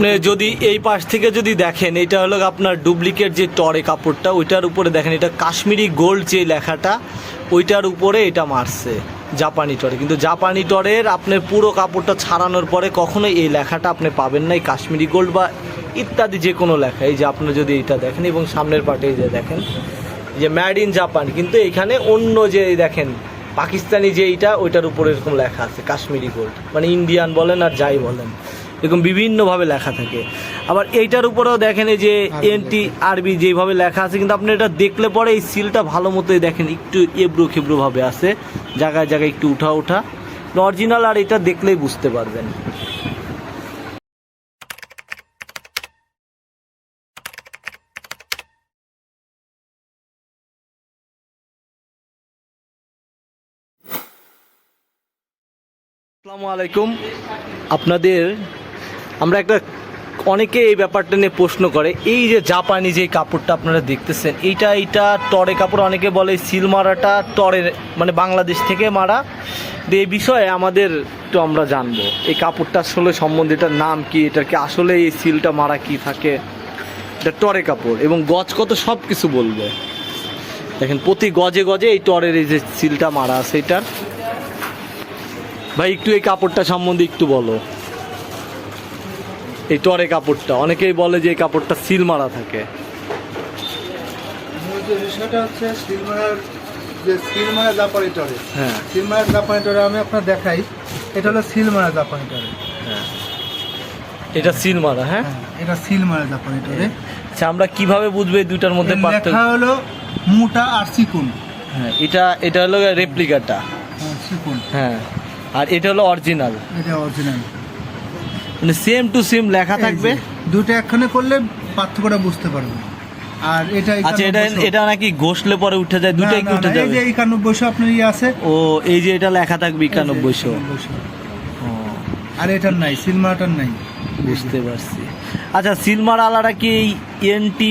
আপনি যদি এই পাশ থেকে যদি দেখেন, এটা হলো আপনার ডুপ্লিকেট যে টরে কাপড়টা, ওইটার উপরে দেখেন, এটা কাশ্মীরি গোল্ড যে লেখাটা, ওইটার উপরে এটা মারছে জাপানি টরে। কিন্তু জাপানি টরের আপনার পুরো কাপড়টা ছাড়ানোর পরে কখনোই এই লেখাটা আপনি পাবেন না, এই কাশ্মীরি গোল্ড বা ইত্যাদি যে কোনো লেখা। এই যে আপনি যদি এটা দেখেন, এবং সামনের পাটে যে দেখেন যে ম্যাড ইন জাপান কিন্তু এখানে অন্য যে দেখেন, পাকিস্তানি যে এইটা, ওইটার উপরে এরকম লেখা আছে, কাশ্মীরি গোল্ড মানে ইন্ডিয়ান বলেন আর যাই বলেন। এরকম বিভিন্নভাবে লেখা থাকে। আবার এইটার উপরেও দেখেন এই যে এনটি আরবি যেভাবে লেখা আছে কিন্তু আপনি এটা দেখলে পরে এই সিলটা ভালো মতোই দেখেন একটু এবড়ো খেবড়ো ভাবে আছে জায়গায় জায়গায় একটু উঠা উঠা। অরিজিনাল আর এটা দেখলেই বুঝতে পারবেন। আসসালামু আলাইকুম। আপনাদের আমরা একটা অনেকে এই ব্যাপারটা নিয়ে প্রশ্ন করে, এই যে জাপানি যে কাপড়টা আপনারা দেখতেছেন, এইটা এইটা টরে কাপড়, অনেকে বলে সিল মারাটা টরের মানে বাংলাদেশ থেকে মারা। এই বিষয়ে আমাদের একটু আমরা জানব, এই কাপড়টা আসলে সম্বন্ধে এটার নাম কি, এটার কি আসলে এই সিলটা মারা কি থাকে? এটা টরে কাপড় এবং গজ কত সব কিছু বলবে? দেখেন, প্রতি গজে গজে এই টরের এই যে সিলটা মারা আছে এটার। ভাই, একটু এই কাপড়টা সম্বন্ধে একটু বলো। এই টরে কাপড়টা। অনেকেই বলে যে এই কাপড়টা সিল মারা থাকে। মূল যে বিষয়টা হচ্ছে সিলমার যে সিলমারা জাপানি টরে। হ্যাঁ। জাপানি টরে আমি আপনার দেখাই। এটা হলো জাপানি টরে। হ্যাঁ। এটা সিল মারা হ্যাঁ? হ্যাঁ এটা সিলমারা জাপানি টরে। আচ্ছা আমরা কীভাবে বুঝব এই দুইটার মধ্যে এর পার্থক্য? লেখা হলো মুটা আর সিকুন। হ্যাঁ এটা এটা হলো রেপ্লিকাটা। হ্যাঁ হ্যাঁ আর এটা হলো অরিজিনাল। এটা অরিজিনাল। মানে সেম টু সেম লেখা থাকবে। দুটো একখানে করলে পার্থক্যটা বুঝতে পারবে। আর এটা আচ্ছা এটা এটা নাকি ঘষলে পরে উঠে যায় দুটাই কি উঠে না, এই যাবে? যে একানব্বইশো আপনার ইয়ে আছে। ও এই যে এটা লেখা থাকবে একানব্বইশো। 9100 আর এটার নাই সিলমারাটার নাই। বুঝতে পারছি। আচ্ছা সিলমার আলারা কি এনটি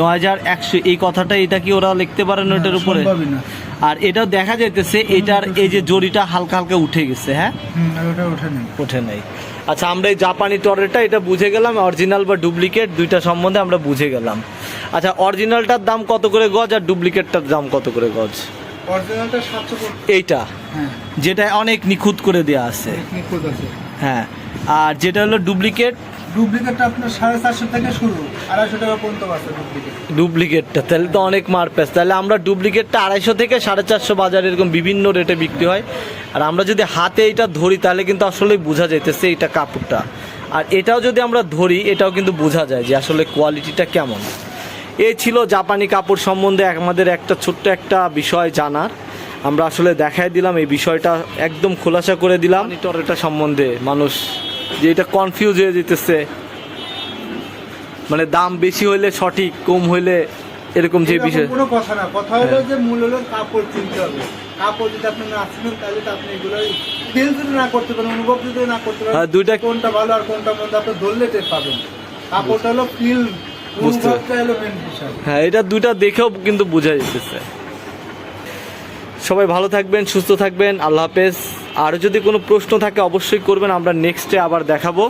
নয় হাজার একশো এই কথাটা এটা কি ওরা লিখতে পারেন না, ওটার উপরে? না। আর এটাও দেখা যাইতেছে এটার এই যে জড়িটা হালকা হালকা উঠে গেছে হ্যাঁ? ওটা ওঠে নেই। ওঠে নাই। আচ্ছা আমরা এই জাপানি টরেটা এটা বুঝে গেলাম অরিজিনাল বা ডুপ্লিকেট দুইটা সম্বন্ধে আমরা বুঝে গেলাম। আচ্ছা অরিজিনালটার দাম কত করে গজ আর ডুপ্লিকেটটার দাম কত করে গজ? অরিজিনালটা সাতশো এইটা হ্যাঁ। যেটা অনেক নিখুঁত করে দেওয়া আছে। হ্যাঁ আর যেটা হলো ডুপ্লিকেট ডুপ্লিকেটটা আপনার সাড়ে চারশো থেকে শুরু আড়াইশো টাকা পর্যন্ত আছে ডুপ্লিকেট। ডুপ্লিকেটটা তাহলে তো অনেক মার প্যাস তাহলে আমরা ডুপ্লিকেটটা আড়াইশো থেকে সাড়ে চারশো বাজারে এরকম বিভিন্ন রেটে বিক্রি হয়। আর আমরা যদি হাতে এটা ধরি তাহলে কিন্তু আসলেই বোঝা যাইতেছে এটা কাপড়টা। আর এটাও যদি আমরা ধরি এটাও কিন্তু বোঝা যায় যে আসলে কোয়ালিটিটা কেমন। এই ছিল জাপানি কাপড় সম্বন্ধে আমাদের একটা ছোট্ট একটা বিষয় জানার। আমরা আসলে দেখাই দিলাম এই বিষয়টা একদম খোলাসা করে দিলাম। এটা সম্বন্ধে মানুষ যে এটা কনফিউজ হয়ে যেতেছে। মানে দাম বেশি হইলে সঠিক কম হইলে এরকম যে বিষয়। কোনো কথা না। কথা হলো হ্যাঁ। যে মূল হলো কাপড় চিনতে হবে। কাপড় যদি আপনি না চিনেন তাহলে তো আপনি এগুলো ফিল যদি না করতে পারেন অনুভব যদি না করতে পারেন হ্যাঁ, দুইটা- কোনটা ভালো আর কোনটা মন্দ আপনি ধরলে টের পাবেন। কাপড়টা হলো ফিল বুঝতে- অনুভবটা হলো মেন বিষয়। হ্যাঁ এটা দুইটা দেখেও কিন্তু বোঝা যেতেছে। সবাই ভালো থাকবেন সুস্থ থাকবেন। আল্লাহ হাফেজ। আর যদি কোনো প্রশ্ন থাকে অবশ্যই করবেন আমরা নেক্সটে আবার দেখাবো।